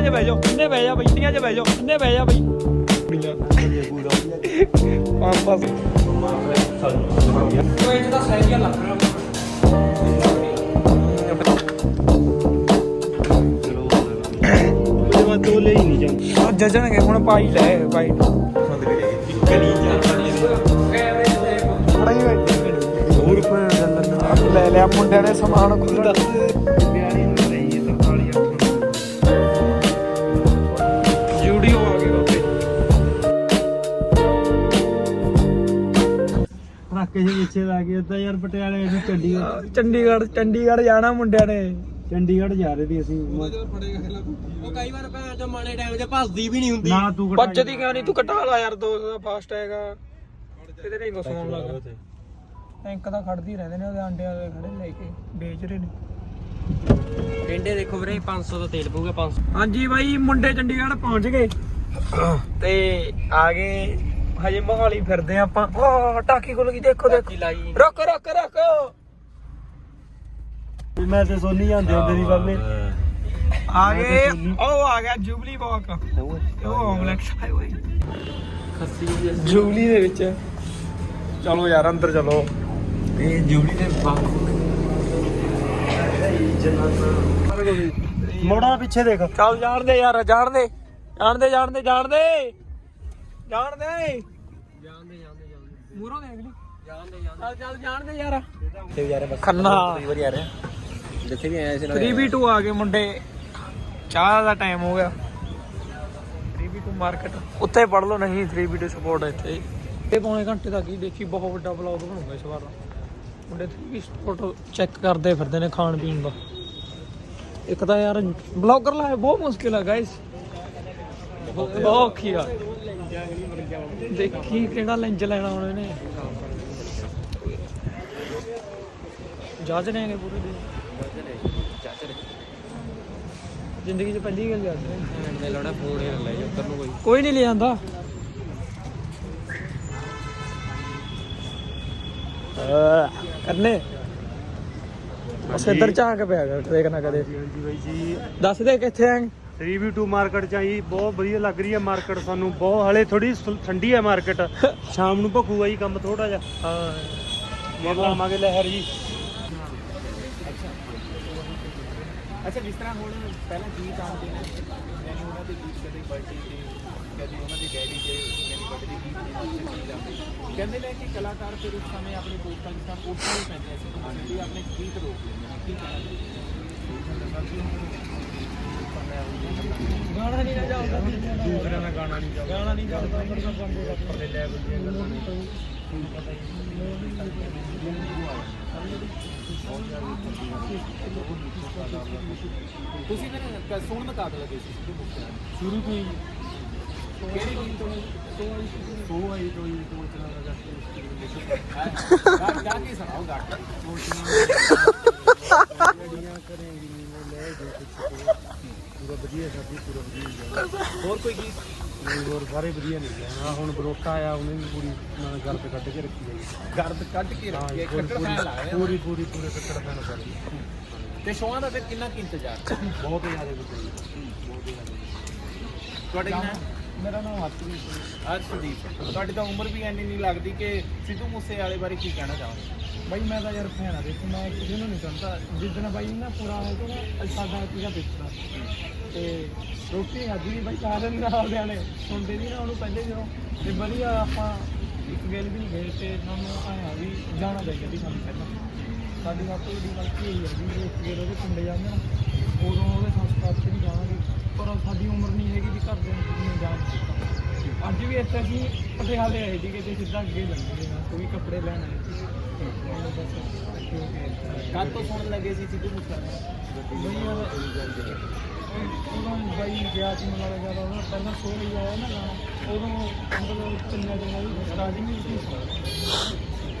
ਇੰਨੀਆਂ 'ਚ ਬਹਿ ਜਾਓ ਇੰਨੇ ਬਹਿ ਜਾ ਬਈ ਇੰਨੀਆਂ 'ਚ ਬਹਿ ਜਾਓ ਇੰਨੇ ਬਹਿ ਜਾ ਬਈ। ਪੰਜ ਪੰਜ ਇਹ ਤਾਂ ਸਹੀ ਗੱਲ ਆ ਉਹਦੇ ਬਾਅਦ ਉਹ ਲਈ ਨਹੀਂ ਜਾਂਦੇ। ਉਹ ਜੱਜਣਗੇ ਹੁਣ ਪਾਈ ਲੈ ਪਾਈ ਪੜਾਈ ਹੋਰ ਲੈ। ਲਿਆ ਮੁੰਡਿਆਂ ਨੇ ਸਮਾਨ ਖੁੱਲਦਾ ਬਿਆਰੀ ਜਿਹੇ ਪਿੱਛੇ ਲੱਗ ਗਿਆ ਤਾਂ ਯਾਰ ਪਟਿਆਲੇ ਨੂੰ ਚੰਡੀਗੜ੍ਹ। ਚੰਡੀਗੜ੍ਹ ਚੰਡੀਗੜ੍ਹ ਜਾਣਾ ਮੁੰਡਿਆਂ ਨੇ। ਚੰਡੀਗੜ੍ਹ ਜਾ ਰਹੇ ਸੀ ਅਸੀਂ। ਉਹ ਕਈ ਵਾਰ ਭੈਣ ਚੋ ਮਾੜੇ ਟਾਈਮ 'ਚ ਭੱਜਦੀ ਵੀ ਨਹੀਂ ਹੁੰਦੀ। ਨਾ ਤੂੰ ਕਟਾ ਬੱਚਦੀ ਕਿਉਂ ਨਹੀਂ ਤੂੰ ਕਟਾ ਲਾ ਯਾਰ 200 ਦਾ ਫਾਸਟ ਹੈਗਾ। ਕਿਤੇ ਨਹੀਂ ਬਸਾਉਣ ਲੱਗਾ। ਟੈਂਕ ਤਾਂ ਖੜਦੀ ਰਹਿੰਦੇ ਨੇ ਉਹਦੇ ਆਂਡੇ ਵਾਲੇ ਖੜੇ ਲੈ ਕੇ ਵੇਚ ਰਹੇ ਨੇ। ਟਿੰਡੇ ਦੇਖੋ ਵੀਰੇ 500 ਦਾ ਤੇਲ ਪਊਗਾ 500 ਹਾਂਜੀ ਬਾਈ ਮੁੰਡੇ ਚੰਡੀਗੜ੍ਹ ਪਹੁੰਚ ਗਏ। ਤੇ ਆ ਗਏ ਹਜੇ ਮੋਹਾਲੀ ਫਿਰਦੇ ਆ ਆਪਾਂ। ਉਹ ਟਾਕੀ ਖੁੱਲ ਗਈ ਦੇਖੋ ਦੇਖੋ। ਲਾਈ। ਰੁਕ ਰੁਕ ਰੁਕ। ਮੈਂ ਤੇ ਸੋਨੀ ਜਾਂਦੇ ਹੁੰਦੇ ਸੀ ਬਾਬੇ ਆ ਗਏ। ਉਹ ਆ ਗਿਆ ਜੁਬਲੀ ਵਾਕ। ਉਹ ਆਏ ਹੋਏ। ਖੱਸੀ ਜੁਬਲੀ ਦੇ ਵਿੱਚ। ਚਲੋ ਯਾਰ ਅੰਦਰ ਚਲੋ। ਇਹ ਜੂਬਲੀ ਦੇ ਬਾਗ ਮੋੜਾ ਪਿੱਛੇ ਦੇਖ। ਚੱਲ ਜਾਣ ਦੇ ਯਾਰ ਜਾਣ ਦੇ। ਜਾਣ ਦੇ ਜਾਣ ਦੇ ਜਾਣ ਦੇ। ਜਾਣ ਦੇ ਜਾਂਦੇ ਜਾਂਦੇ ਜਾਂਦੇ ਮੂਰੋਂ ਦੇਖ ਲਈ। ਜਾਂਦੇ ਜਾਂਦੇ ਚੱਲ ਚੱਲ ਜਾਣ ਦੇ ਯਾਰ ਤੇ ਯਾਰ ਬਸ। ਖੰਨਾ। ਵਾਰੀ ਆ ਰਿਹਾ ਜਿੱਥੇ ਵੀ ਆਇਆ ਸੀ ਨਾ। 3v2 ਆ ਗਏ ਮੁੰਡੇ। ਚਾਹ ਦਾ ਟਾਈਮ ਹੋ ਗਿਆ। 3v2 ਮਾਰਕੀਟ ਉੱਤੇ ਪੜ ਲਓ ਨਹੀਂ 3v2 ਸਪੋਰਟ ਇੱਥੇ। ਇਹ ਪੌਣੇ ਘੰਟੇ ਤੱਕ ਹੀ ਦੇਖੀ ਬਹੁਤ ਵੱਡਾ ਵਲੌਗ ਬਣੂਗਾ ਇਸ ਵਾਰ। ਮੁੰਡੇ 3v ਸਪੋਰਟ ਚੈੱਕ ਕਰਦੇ ਫਿਰਦੇ ਨੇ ਖਾਣ ਪੀਣ ਦਾ। ਇੱਕ ਤਾਂ ਯਾਰ ਬਲੌਗਰ ਲਾਇਆ ਬਹੁਤ ਮੁਸ਼ਕਿਲ ਆ ਗਾਇਸ ਬਹੁਤ ਔਖੀ ਆ। ਦੇਖੀ ਕਿਹੜਾ ਲੈਂਜ ਲੈਣਾ ਹੁਣ ਇਹਨੇ। ਜੱਜ ਨੇ ਪੂਰੇ ਦਿਨ। ਜ਼ਿੰਦਗੀ 'ਚ ਪਹਿਲੀ ਗੱਲ ਜਾਂਦੇ ਨੇ। ਲੋੜਾ ਫੋਨ ਹੀ ਲੈ ਜਾ ਉੱਤਰ ਨੂੰ ਕੋਈ ਕੋਈ ਨਹੀਂ ਲੈ ਕਰਨੇ। ਬਸ ਇੱਧਰ ਝਾਂਕ ਪਿਆ ਕਰ ਦੇਖਣਾ ਕਦੇ। ਹਾਂਜੀ ਬਾਈ ਦੱਸ ਦੇ ਕਿੱਥੇ ਆਂ। 3v2 ਮਾਰਕੀਟ ਚ ਆਈ ਬਹੁਤ ਵਧੀਆ ਲੱਗ ਰਹੀ ਹੈ ਮਾਰਕੀਟ ਸਾਨੂੰ ਬਹੁਤ ਹਲੇ ਥੋੜੀ ਠੰਡੀ ਹੈ ਮਾਰਕੀਟ ਸ਼ਾਮ ਨੂੰ ਭਖੂਗਾ ਜੀ ਕੰਮ ਥੋੜਾ ਜਿਹਾ। ਹਾਂ। ਮਗਰ ਆਵਾਂਗੇ ਲਹਿਰ ਜੀ। ਅੱਛਾ ਜਿਸ ਤਰ੍ਹਾਂ ਹੁਣ ਪਹਿਲਾਂ ਗੀਤ ਆਉਂਦੇ ਨੇ ਉਹਨਾਂ ਦੇ ਗੀਤ ਕਦੇ ਬਰਥਡੇ ਤੇ ਕਦੇ ਉਹਨਾਂ ਦੇ ਡੈਡੀ ਦੇ ਯਾਨੀ ਬਰਥਡੇ ਗੀਤ ਦੇ ਜਾਂਦੇ ਕਹਿੰਦੇ ਨੇ ਕਿ ਕਲਾਕਾਰ ਫਿਰ ਉਸ ਸਮੇਂ ਆਪਣੇ ਪੋਸਟਾਂ ਜਿਸ ਤਰ੍ਹਾਂ ਪੋਸਟਾਂ ਵੀ ਪੈਂਦੇ ਸੀ ਉਹਨਾਂ ਵੀ ਆਪਣੇ ਗੀਤ ਰੋਕ ਲੈਂਦੇ ਨੇ। ਕੀ ਗਾਣਾ ਨਹੀਂ ਨਾ ਚੱਲਦਾ ਦੂਸਰਿਆਂ ਦਾ ਗਾਣਾ ਨਹੀਂ ਚੱਲਦਾ ਗਾਣਾ ਨਹੀਂ ਚੱਲਦਾ ਉੱਪਰਲੇ ਲੈਵਲ ਦੀਆਂ ਗੱਲਾਂ ਤੁਸੀਂ ਫਿਰ ਕ- ਸੁਣਨ ਕਾਦ ਲੱਗੇ ਸੀ ਸਿੱਧੂ ਮੂਸੇਵਾਲੇ ਸ਼ੁਰੂ ਤੋਂ ਹੀ ਕਿਹੜੇ ਗੀਤ ਤੋਂ ਸੋ ਆਈ ਤੋਂ ਹੀ ਤੋਂ ਚਲਾ ਲਗਾ ਗਾ ਗਾ ਕੇ ਸੁਣਾਓ ਗਾ ਕੇ ਲੜੀਆਂ ਕਰੇਂਗੀ ਨੀ ਲੈ ਜੋ ਕੁਛ ਪੂਰਾ ਵਧੀਆ ਸਾਡੀ ਪੂਰਾ ਵਧੀਆ ਹੋਰ ਕੋਈ ਗੀਤ ਨਹੀਂ ਹੋਰ ਸਾਰੇ ਵਧੀਆ ਨਹੀਂ ਆ ਹੁਣ ਬਰੋਟਾ ਆਇਆ ਉਹਨੇ ਵੀ ਪੂਰੀ ਨਾਲ ਗਰਦ ਕੱਢ ਕੇ ਰੱਖੀ ਹੈ ਗਰਦ ਕੱਢ ਕੇ ਰੱਖੀ ਹੈ ਕੱਟੜ ਫੈਨ ਲਾ ਰਹੇ ਆ। ਪੂਰੀ ਪੂਰੀ ਪੂਰੇ ਕੱਟੜ ਫੈਨ ਕਰ ਤੇ ਸ਼ੋਆਂ ਦਾ ਫਿਰ ਕਿੰਨਾ ਕੀ ਇੰਤਜ਼ਾਰ? ਬਹੁਤ ਜ਼ਿਆਦਾ ਬਹੁਤ ਜ਼ਿਆਦਾ। ਤੁਹਾਡੇ ਕੀ ਨਾਮ ਮੇਰਾ ਨਾਮ ਹਰਪ੍ਰੀਤ ਅਰਸ਼ਦੀਪ ਤੁਹਾਡੀ ਤਾਂ ਉਮਰ ਵੀ ਐਨੀ ਨਹੀਂ ਲੱਗਦੀ ਕਿ ਸਿੱਧੂ ਮੂਸੇ ਵਾਲੇ ਬਾਰੇ ਕੀ ਕਹਿਣਾ ਚਾਹੋਗੇ? ਬਾਈ ਮੈਂ ਤਾਂ ਯਾਰ ਭੈਣ ਆ ਦੇਖੋ ਮੈਂ ਕਿਸੇ ਨੂੰ ਨਹੀਂ ਚਾਹੁੰਦਾ ਜਿੱਦਣ ਬਾਈ ਨਾ ਪੂਰਾ ਹੋ ਗਿਆ ਨਾ ਸਾਡਾ ਸੀਗਾ ਪਿੱਛਾ ਤੇ ਰੋਟੀ ਖਾਧੀ ਨਹੀਂ ਬਾਈ ਸਾਰਿਆਂ ਨੇ ਆਪਦਿਆਂ ਨੇ ਸੁਣਦੇ ਵੀ ਨਾ ਉਹਨੂੰ ਪਹਿਲੇ ਜਦੋਂ। ਤੇ ਵਧੀਆ ਆਪਾਂ ਇੱਕ ਗੱਲ ਵੀ ਨਹੀਂ ਗਏ ਤੇ ਸਾਨੂੰ ਆਇਆ ਵੀ ਜਾਣਾ ਗਿਆ ਵੀ ਸਾਨੂੰ ਪਹਿਲਾਂ। ਸਾਡੀ ਸਭ ਤੋਂ ਵੱਡੀ ਗਲਤੀ ਇਹ ਹੈ ਵੀ ਇੱਕ ਗੇਰ ਉਹਦੇ ਪਿੰਡ ਜਾਂਦੇ ਨਾ ਉਦੋਂ ਉਹਦੇ ਸੰਸਕਾਰ ਤੇ ਵੀ ਜਾਵਾਂਗੇ। ਪਰ ਸਾਡੀ ਉਮਰ ਨਹੀਂ ਹੈਗੀ ਵੀ ਘਰ ਦੇ ਨੂੰ ਜਾਣ। ਅੱਜ ਵੀ ਇੱਥੇ ਅਸੀਂ ਪਟਿਆਲੇ ਆਏ ਸੀਗੇ ਤੇ ਸਿੱਧਾ ਅੱਗੇ ਲੰਘੇ ਕੋਈ ਕੱਪੜੇ ਲੈਣ ਆਏ ਸੀ। ਹੋ ਕਦ ਤੋਂ ਸੁਣਨ ਲੱਗੇ ਸੀ ਸਿੱਧੂ ਮੂਸੇ ਵਾਲੇ ਬਈ ਯਾਰ ਉਦੋਂ ਬਾਈ ਗਿਆ ਸੀ ਮੈਨੂੰ ਲੱਗਦਾ ਉਹਨਾਂ ਪਹਿਲਾਂ ਸੋ ਲਈ ਆਇਆ ਨਾ ਉਦੋਂ ਮਤਲਬ ਚੰਗਾ ਚੰਗਾ ਵੀ ਸਟਾਰਟਿੰਗ ਹੀ ਸੀ।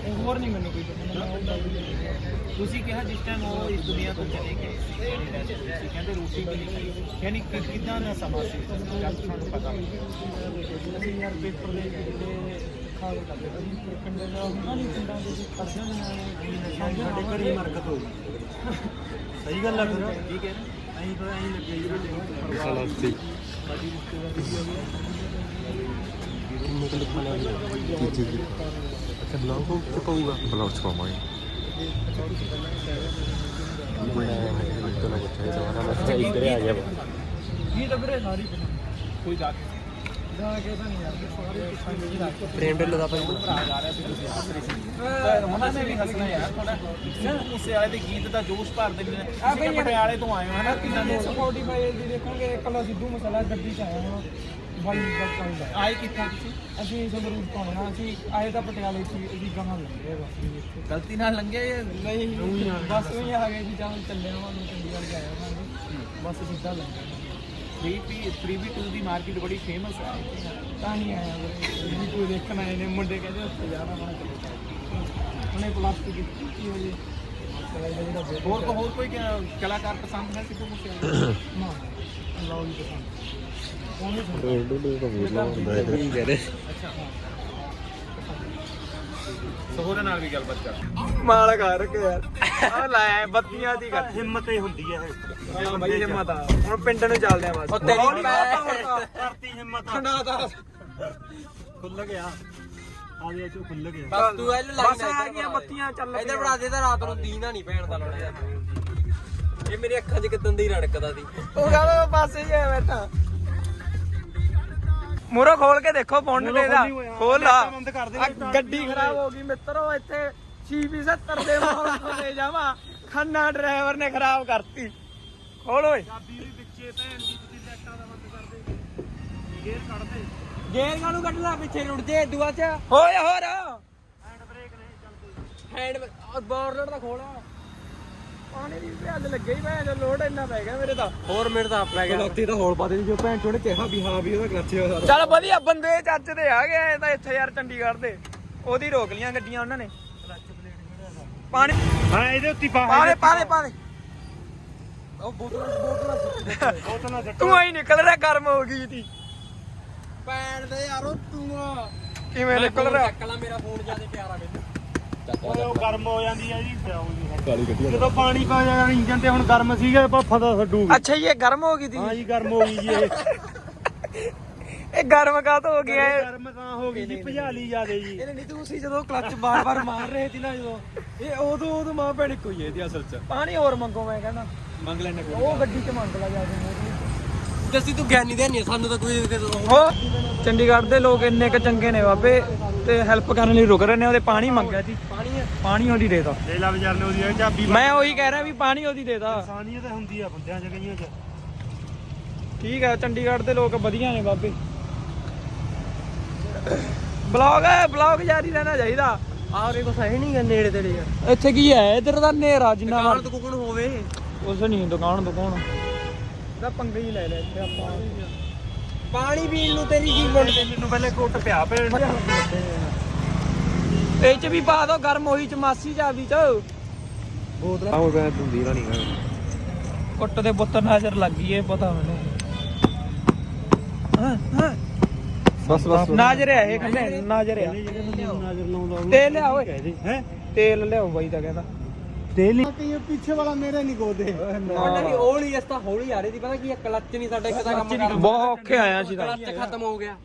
ਹੋਰ ਨਹੀਂ ਮੈਨੂੰ ਕੋਈ ਪਤਾ। ਵੀ ਤੁਸੀਂ ਕਿਹਾ ਜਿਸ ਟਾਈਮ ਉਹ ਇਸ ਦੁਨੀਆ ਤੋਂ ਚਲੇ ਗਏ ਸੀ ਕਹਿੰਦੇ ਰੋਟੀ ਵੀ ਨਹੀਂ ਖਾਈ। ਯਾਨੀ ਕਿ ਕਿਦਾਂ ਦਾ ਸਮਾਂ ਸੀ? ਜਦ ਤੁਹਾਨੂੰ ਪਤਾ ਅਸੀਂ ਯਾਰ ਪੇਪਰ ਦੇ ਕੇ ਤੇ ਖਾ ਕੇ ਕਰਦੇ ਸੀ ਪਿੰਡਾਂ ਦਾ ਹੁੰਦਾ ਨਹੀਂ ਪਿੰਡਾਂ ਦੇ ਵਿੱਚ ਖਰਚਾ ਨਹੀਂ ਸਾਡੇ ਘਰੇ ਹੀ ਮਰਕਤ ਹੋ ਗਈ ਸਹੀ ਗੱਲ ਆ ਫਿਰ। ਠੀਕ ਹੈ? ਐਂ ਤਾਂ ਐਂ ਲੱਗੇ ਜੀ ਚਲੋ ਠੀਕ ਅੱਛਾ ਬਲੌਗ ਚ ਪਾਊਗਾ ਬਲੌਗ ਚ ਪਾਵਾਂਗੇ ਮੈਂ ਤਾਂ ਨਾ ਪੁੱਛਿਆ ਦੁਬਾਰਾ ਮੈਂ ਇੱਧਰ ਆ ਗਿਆ ਇਹ ਤਾਂ ਵੀਰੇ ਸਾਰੀ ਕੋਈ ਜਾ ਕੇ ਜਾ ਕੇ ਤਾਂ ਨਹੀਂ ਯਾਰ ਸਾਰੇ ਕਿਸਾਨ ਜੀ ਰੱਖ ਪ੍ਰੇਮ ਢਿੱਲੋਂ ਦਾ ਭਾਈ ਭਰਾ ਜਾ ਰਿਹਾ ਸੀ ਤੁਸੀਂ ਹੱਸ ਰਹੇ ਸੀ ਤਾਂ ਉਹਨਾਂ ਨੇ ਵੀ ਹੱਸਣਾ ਯਾਰ ਥੋੜਾ ਉਸੇ ਵਾਲੇ ਦੇ ਗੀਤ ਦਾ ਜੋਸ਼ ਭਰਦੇ ਨੇ ਆ ਬਈ ਤੁਸੀਂ ਪਟਿਆਲੇ ਤੋਂ ਆਏ ਹੋ ਹਨਾ? ਕਿੰਨਾ ਦੇ ਸਪੋਟੀਫਾਈ ਦੀ ਦੇਖੋਗੇ ਕੱਲਾ ਸਿੱਧੂ ਮਸਾਲਾ ਗੱਡੀ ਚ ਆਇਆ ਹਾਂ। ਬਾਈ ਆਏ ਕਿੱਥੋਂ ਤੁਸੀਂ? ਅਸੀਂ ਸੰਗਰੂਰ ਤੋਂ ਆਉਣਾ। ਅਸੀਂ ਆਏ ਤਾਂ ਪਟਿਆਲੇ ਸੀ ਅਸੀਂ ਗਾਹਾਂ ਬਸ ਵੀ ਇੱਥੇ ਗਲਤੀ ਨਾਲ ਲੰਘਿਆ ਜਾਂ ਨਹੀਂ? ਬਸ ਉਹੀ ਆ ਗਏ ਜੀ ਜਾਂ ਚੱਲੇ ਆਵਾਂਗੇ ਚੰਡੀਗੜ੍ਹ ਜਾ ਆਵਾਂਗੇ ਬਸ ਸਿੱਧਾ ਲੱਗੇ 3P 3B2 ਦੀ ਮਾਰਕੀਟ ਬੜੀ ਫੇਮਸ ਹੈ ਤਾਂ ਨਹੀਂ ਆਇਆ ਵੀ ਕੋਈ ਦੇਖਣ ਆਏ ਨੇ ਮੁੰਡੇ ਕਹਿੰਦੇ ਉੱਥੇ ਜਾਣਾ ਮੈਂ ਉਹਨੇ ਪਲਾਸਟਿਕ ਕੀਤੀ ਹੋ ਹੋਰ ਕੋ ਹੋਰ ਕੋਈ ਕਲਾਕਾਰ ਪਸੰਦ ਹੈ ਸਿੱਧੂ ਮੂਸੇਵਾਲਾ? ਨਾ ਲਾਉ ਜੀ ਪਸੰਦ। ਉਹਨੇ ਸੁਣ ਦਾ ਬੋਲਣਾ ਹੁੰਦਾ ਹੈ ਕੀ ਕਰੇ ਸਹੋਰੇ ਨਾਲ ਵੀ ਗੱਲਬਾਤ ਕਰ ਮਾਲ ਕਰ ਕੇ ਯਾਰ ਆ ਲਾਇਆ ਬੱਤੀਆਂ ਦੀ ਗੱਲ ਹਿੰਮਤ ਹੀ ਹੁੰਦੀ ਹੈ ਇਹ ਹਾਂ ਬਾਈ ਹਿੰਮਤ ਆ ਹੁਣ ਪਿੰਡ ਨੂੰ ਚੱਲਦੇ ਆ ਬਸ ਉਹ ਤੇਰੀ ਕਰਤੀ ਹਿੰਮਤ ਖੰਡਾ ਦਾ ਖੁੱਲ ਗਿਆ ਆ ਗਿਆ ਚੋ ਖੁੱਲ ਗਿਆ ਬਸ ਤੂੰ ਇਹ ਲਾਈਨ ਬਸ ਆ ਗਈਆਂ ਬੱਤੀਆਂ ਚੱਲ ਇੱਧਰ ਬਣਾ ਦੇ ਤਾਂ ਰਾਤ ਨੂੰ ਦੀਨਾ ਨਹੀਂ ਪੈਣ ਦਾ ਲੋੜਿਆ ਇਹ ਮੇਰੇ ਅੱਖਾਂ 'ਚ ਕਿਦਾਂ ਦੀ ਰੜਕਦਾ ਸੀ? ਉਹ ਕਹਿੰਦਾ ਬਸ ਹੀ ਬੈਠਾ। ਮੂਰੋ ਖੋਲ ਕੇ ਦੇਖੋ ਮੂਹਰੋਂ ਦੇ ਦਾ ਖੋਲੀ ਲਾ। ਬੰਦ ਕਰ ਦੇ, ਆ start ਗੱਡੀ ਖਰਾਬ ਹੋ ਗਈ ਮਿੱਤਰੋ ਇੱਥੇ 670 ਦੇ ਤੋਂ ਲੈ ਜਾਵਾ। ਖੰਨਾ ਡਰਾਈਵਰ ਨੇ ਖਰਾਬ ਕਰਤੀ। ਖੋਲ ਓਏ। ਚਾਬੀ ਵੀ ਵਿੱਚੇ ਭੈਣ ਦੀ ਤੁਸੀਂ ਲੈਟਾਂ ਦਾ ਬੰਦ ਕਰ ਦੇ। ਗੇਅਰ ਕੱਢ ਦੇ। ਕਾਨੂੰ ਕੱਢਣਾ ਪਿੱਛੇ ਰੁੜ ਜੇ ਦੁਆ 'ਚ। ਹੋਏ ਹੋਰ। ਹੈਂਡ ਬ੍ਰੇਕ ਨਹੀਂ ਚੱਲਦੇ। ਹੈਂਡ ਬੋਰਨਰ ਦਾ ਖੋਲਾ। ਪਾਣੀ ਦੀ ਭੱਲ ਲੱਗੇ ਹੀ ਭੈਣ ਲੋਡ ਇੰਨਾ ਪੈ ਗਿਆ ਮੇਰੇ ਤਾਂ ਹੋਰ ਮਿੰਟ ਤਾਂ ਆਪਣਾ ਗਿਆ ਲੱਤੀ ਤਾਂ ਹੋਰ ਪਾ ਦੇ ਜੋ ਭੈਣ ਚੋਂ ਨੇ ਕਿਹਾ ਵੀ ਹਾਂ ਵੀ ਉਹਦਾ ਕਲੱਚ ਹੋਇਆ ਚੱਲ ਵਧੀਆ ਬੰਦੇ ਚੱਜ ਦੇ ਆ ਗਏ ਇਹ ਤਾਂ ਇੱਥੇ ਯਾਰ ਚੰਡੀਗੜ੍ਹ ਦੇ। ਉਹਦੀ ਰੋਕ ਲੀਆਂ ਗੱਡੀਆਂ ਉਹਨਾਂ ਨੇ। ਪਾਣੀ ਹਾਂ ਇਹਦੇ ਉੱਤੇ ਪਾ। ਬਾਹਰ ਦੇ ਪਾ ਦੇ ਪਾ ਦੇ। ਉਹ ਬੋਤਲ ਬੋਤਲ ਬੋਤਲਾਂ ਸੱਟੋ ਤੂੰ ਆਈ ਨਿਕਲ ਰਿਹਾ ਗਰਮ ਹੋ ਗਈ ਤੀ। ਪੈਣ ਦੇ ਯਾਰੋ ਤੂੰ ਕਿਵੇਂ ਨਿਕਲ ਰਿਹਾ? ਚੱਕ ਲਾ ਮੇਰਾ ਫੋਨ ਜ਼ਿਆਦਾ ਪਿਆਰਾ ਮੈਨੂੰ। ਉਹ ਗਰਮ ਹੋ ਜਾਂਦੀ ਹੈ ਜੀ ਕਾਲੀ ਗੱਡੀ ਜਦੋਂ। ਪਾਣੀ ਪਾ ਜਾਣਾ ਇੰਜਨ ਤੇ ਹੁਣ ਗਰਮ ਸੀਗਾ ਭੱਫਾ ਦਾ ਛੱਡੂਗੀ। ਅੱਛਾ ਜੀ, ਇਹ ਗਰਮ ਹੋ ਗਈ ਤੀ ਹਾਂ ਜੀ ਗਰਮ ਹੋ ਗਈ ਜੀ ਇਹ। ਇਹ ਗਰਮ ਕਾਤ ਹੋ ਗਿਆ ਇਹ ਗਰਮ ਤਾਂ ਹੋ ਗਈ ਜੀ ਭਜਾਲੀ ਜਿਆਦੇ ਜੀ। ਇਹਨੇ ਨਹੀਂ ਤੁਸੀਂ ਜਦੋਂ ਕਲੱਚ ਬਾਰ-ਬਾਰ ਮਾਰ ਰਹੇ ਸੀ ਨਾ ਜਦੋਂ ਇਹ ਉਦੋਂ ਉਦੋਂ ਮਾਂ ਭੈਣ ਕੋਈ ਇਹਦੀ ਅਸਲ ਚ। ਪਾਣੀ ਹੋਰ ਮੰਗੋ ਮੈਂ ਕਹਿੰਦਾ। ਮੰਗ ਲੈਣੇ ਉਹ ਗੱਡੀ ਚ ਮੰਗ ਲਾ ਜਾ ਕੇ। ਜੱਸੀ ਤੂੰ ਗਿਆਨੀ ਦੇ ਨਹੀਂ ਸਾਨੂੰ ਤਾਂ ਕੋਈ ਹੋ ਚੰਡੀਗੜ੍ਹ ਦੇ ਲੋਕ ਇੰਨੇ ਕ ਚੰਗੇ ਨੇ ਬਾਬੇ। ਤੇ ਹੈਲਪ ਕਰਨ ਲਈ ਰੁਕ ਰਹੇ ਨੇ ਉਹਦੇ ਪਾਣੀ ਮੰਗਿਆ ਸੀ। ਪਾਣੀ ਹੈ ਪਾਣੀ ਉਹਦੀ ਦੇਦਾ ਲੈ ਲਾ ਵਿਚਾਰ ਨੇ ਉਹਦੀ ਚਾਬੀ ਮੈਂ ਉਹੀ ਕਹਿ ਰਿਹਾ ਵੀ ਪਾਣੀ ਉਹਦੀ ਦੇਦਾ ਇਨਸਾਨੀਅਤ ਹੁੰਦੀ ਆ ਬੰਦਿਆਂ ਚ ਕਈਆਂ ਚ। ਠੀਕ ਹੈ ਚੰਡੀਗੜ੍ਹ ਦੇ ਲੋਕ ਵਧੀਆ ਨੇ ਬਾਬੇ। ਬਲੌਗ ਹੈ ਬਲੌਗ ਜਾਰੀ ਰਹਿਣਾ ਚਾਹੀਦਾ। ਆ ਕੇ ਕੁਛ ਹੈ ਨਹੀਂ ਗਾ ਨੇੜੇ ਤੇੜੇ ਯਾਰ ਇੱਥੇ ਕੀ ਹੈ? ਇਧਰ ਦਾ ਨੇਰਾ ਜਿੰਨਾ ਤੋਂ ਕੋਣ ਹੋਵੇ। ਉਸ ਨਹੀਂ ਦੁਕਾਨ ਦੁਕਾਨ। ਇਹਦਾ ਪੰਗਾ ਹੀ ਲੈ ਲੈ ਇੱਥੇ ਆਪਾਂ। ਪਾਣੀ ਪੀਣ ਨੂੰ ਤੇਰੀ ਕੀ ਮੁੰਡ ਮੈਨੂੰ ਪਹਿਲੇ ਕੁੱਟ ਪਿਆ ਭੈਣ ਇਹ ਚ ਵੀ ਪਾ ਦੋ ਗਰਮ ਹੋਈ ਚ ਮਾਸੀ ਚਾਬੀ ਚ। ਬੋਤਲ। ਆਹ ਮੈਂ ਤੂੰ ਦੀਨਾ ਨਹੀਂ। ਕੁੱਟ ਦੇ ਪੁੱਤ ਨਜ਼ਰ ਲੱਗ ਗਈ ਇਹ ਪਤਾ ਮੈਨੂੰ। ਹਾਂ ਹਾਂ। ਬਸ ਨਾਜ਼ਰ ਹੈ ਇਹ ਕਹਿੰਦੇ ਨਾਜ਼ਰ ਹੈ ਨਜ਼ਰ ਲਾਉਂਦਾ ਉਹ ਤੇਲ ਲਿਆ ਓਏ ਹੈ? ਤੇਲ ਲਿਆਓ ਬਾਈ ਤਾਂ ਕਹਿੰਦਾ। ਤੇਲ ਹੀ ਪਿੱਛੇ ਵਾਲਾ ਮੇਰੇ ਨਹੀਂ ਗੋਦੇ। ਉਹਨਾਂ ਦੀ ਹੌਲੀ ਇਸ ਤਾਂ ਹੌਲੀ ਆ ਰਹੀ ਸੀ ਪਤਾ ਕੀ ਕਲੱਚ ਨਹੀਂ ਸਾਡਾ ਇੱਕ ਦਾ ਕੰਮ ਕਰਦਾ। ਬਹੁਤ ਔਖੇ ਆਇਆ ਸੀ ਤਾਂ। ਕਲੱਚ ਖਤਮ ਹੋ ਗਿਆ।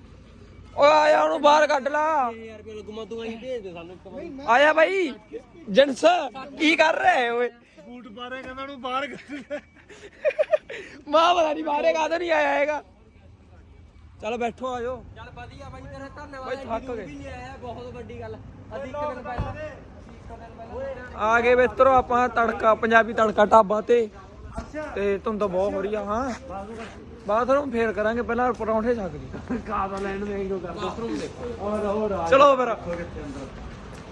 ਓਏ ਆਇਆ ਉਹਨੂੰ ਬਾਹਰ ਕੱਢ ਲਾ। 1000 ਰੁਪਏ ਲੱਗੂਗਾ ਤੂੰ ਅਸੀਂ ਭੇਜ ਦੇ ਸਾਨੂੰ ਇੱਕ ਵਾਰੀ। ਆਇਆ ਬਾਈ ਜਨਸ ਕੀ ਕਰ ਰਹੇ ਓਏ? ਬੂਟ ਬਾਰੇ ਕਹਿੰਦਾ ਉਹਨੂੰ ਬਾਹਰ ਕੱਢ ਮਾਂ ਪਤਾ ਨਹੀਂ ਬਾਹਰੇ ਕਾਹਦੋਂ ਨਹੀਂ ਆਇਆ ਹੈਗਾ। ਚਲ ਬੈਠੋ ਆਜੋ ਚੱਲ ਵਧੀਆ ਬਾਈ ਤੇਰਾ ਧੰਨਵਾਦ ਬਾਈ ਥੱਕ ਇੰਨੀ ਗਏ। ਵੀ ਨਹੀਂ ਆਇਆ ਬਹੁਤ ਵੱਡੀ ਗੱਲ। ਅਸੀਂ ਇੱਕ ਦਿਨ ਪਹਿਲਾਂ ਆ ਗਏ ਮਿੱਤਰੋ ਆਪਾਂ ਤੜਕਾ ਪੰਜਾਬੀ ਤੜਕਾ ਢਾਬਾ ਤੇ। ਤੇ ਧੁੰਦ ਬਹੁਤ ਹੋ ਰਹੀ ਆ ਹਾਂ। ਬਾਥਰੂਮ ਫੇਰ ਕਰਾਂਗੇ ਪਹਿਲਾਂ ਪਰੌਂਠੇ ਛਕ ਜੀ ਕਾਦਾ ਲੈਣ ਦੇ ਕਿਉਂ ਕਰਦਾ ਬਾਥਰੂਮ ਦੇਖੋ। ਹੋਰ ਹੋਰ ਚਲੋ ਫਿਰ।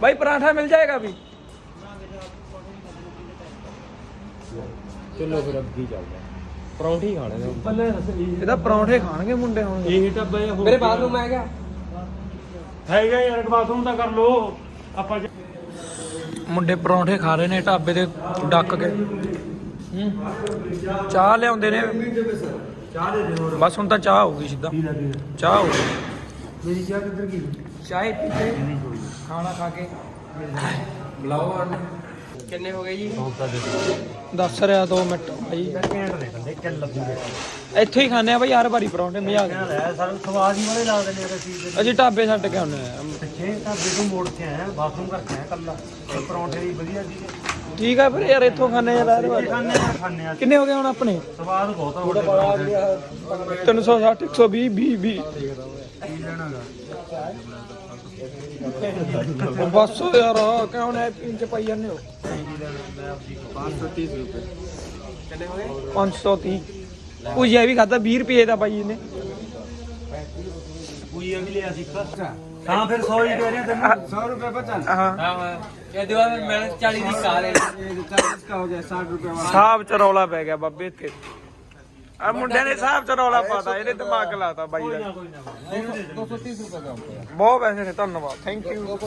ਭਾਈ ਪਰਾਂਠਾ ਮਿਲ ਜਾਏਗਾ ਵੀ? ਚਲੋ ਫਿਰ ਅੱਗੇ ਚੱਲਦੇ ਪਰੌਂਠੀ ਖਾਣੇ ਨੇ ਬੱਲੇ ਇਹਦਾ ਪਰੌਂਠੇ ਖਾਣਗੇ ਮੁੰਡੇ ਹੁਣ। ਇਹ ਟੱਬਾ ਮੇਰੇ ਬਾਥਰੂਮ ਆ ਗਿਆ ਹੈਗਾ ਯਾਰ ਬਾਥਰੂਮ ਤਾਂ ਕਰ ਲੋ ਆਪਾਂ ਮੁੰਡੇ ਪਰੌਂਠੇ ਖਾ ਰਹੇ ਨੇ ਢਾਬੇ ਦੇ ਡੱਕ ਕੇ। ਹੂੰ। ਚਾਹ ਲਿਆਉਂਦੇ ਨੇ। ਚਾਹ ਦੇ ਦੇ ਹੋਰ ਬਸ ਹੁਣ ਤਾਂ ਚਾਹ ਹੋਊਗੀ ਸਿੱਧਾ। ਚਾਹ ਹੋਊਗੀ। ਮੇਰੀ ਚਾਹ ਕਿੱਧਰ ਗਈ? ਚਾਹ ਪੀਤੇ ਖਾਣਾ ਖਾ ਕੇ। ਬੁਲਾਓ ਕਿੰਨੇ ਹੋ ਗਏ ਜੀ? ਦੱਸ ਰਿਹਾ 2 ਮਿੰਟ ਘੈਂਟ ਨੇ ਲੱਗੂਗੇ ਇੱਥੇ ਹੀ ਖਾਂਦੇ ਆ ਬਾਈ ਹਰ ਵਾਰੀ ਪਰੌਂਠੇ ਮਜ਼ਾ ਕਿਆ ਲੈ ਸਾਨੂੰ ਸਵਾਦ ਹੀ ਬੜੇ ਲੱਗਦੇ ਨੇ ਚੀਜ਼ ਦੇ ਅਸੀਂ ਢਾਬੇ ਛੱਡ ਕੇ ਆਉਂਦੇ ਆ ਪਿੱਛੇ ਤੋਂ ਮੋੜ ਕੇ ਆਇਆ ਬਾਥਰੂਮ ਕਰਕੇ ਆਇਆ ਕੱਲਾ ਤੇ ਪਰੌਂਠੇ ਵੀ ਵਧੀਆ ਸੀਗੇ ਠੀਕ ਆ ਫਿਰ ਯਾਰ ਇੱਥੋਂ ਖਾਂਦੇ ਆ ਹਰ ਇਹ ਖਾਣੇ ਆ ਖਾਣੇ ਆ। ਕਿੰਨੇ ਹੋ ਗਏ ਹੁਣ ਆਪਣੇ? ਸਵਾਦ ਬਹੁਤ ਆ ਬੜਾ ਬੜਾ 360 120 20 20 ਕੀ ਲੈਣਾਗਾ ਬਸ ਯਾਰ ਕਿਉਂ ਨੇ ਪਿੰਨ ਚ ਪਾਈ ਜਾਂਦੇ ਹੋ? 530 ਰੁਪਏ ਕਿੰਨੇ ਹੋ ਗਏ 530 ਭੁਜੀਆ ਵੀ ਖਾਦਾ 20 ਰੁਪਏ ਦਾ ਪਾਈ ਇਹਨੇ ਕੋਈ ਵੀ ਲਿਆ ਸੀ ਹਾਂ ਫਿਰ 100 ਹੀ ਕਹਿ ਰਿਹਾ ਤੈਨੂੰ 100 रुपए बचा ਹਾਂ ਹਾਂ ਹਾਂ ਇਹ ਦੁਆ ਮੈਂ 40 ਦੀ ਕਾ ਲੈ ये चालीस का हो गया साठ रुपए वाला ਸਾਹਬ ਚ ਰੌਲਾ ਪੈ ਗਿਆ ਬਾਬੇ ਇੱਥੇ ਆ ਮੁੰਡਿਆਂ ਨੇ ਸਾਹਬ ਚ ਰੌਲਾ ਪਾਤਾ ਇਹਨੇ ਦਿਮਾਗ ਲਾਤਾ ਬਾਈ ਦਾ ਕੋਈ ਨਾ दो सौ तीस रुपए का हो गया ਬਹੁਤ ਪੈਸੇ ਨੇ ਧੰਨਵਾਦ ਥੈਂਕ ਯੂ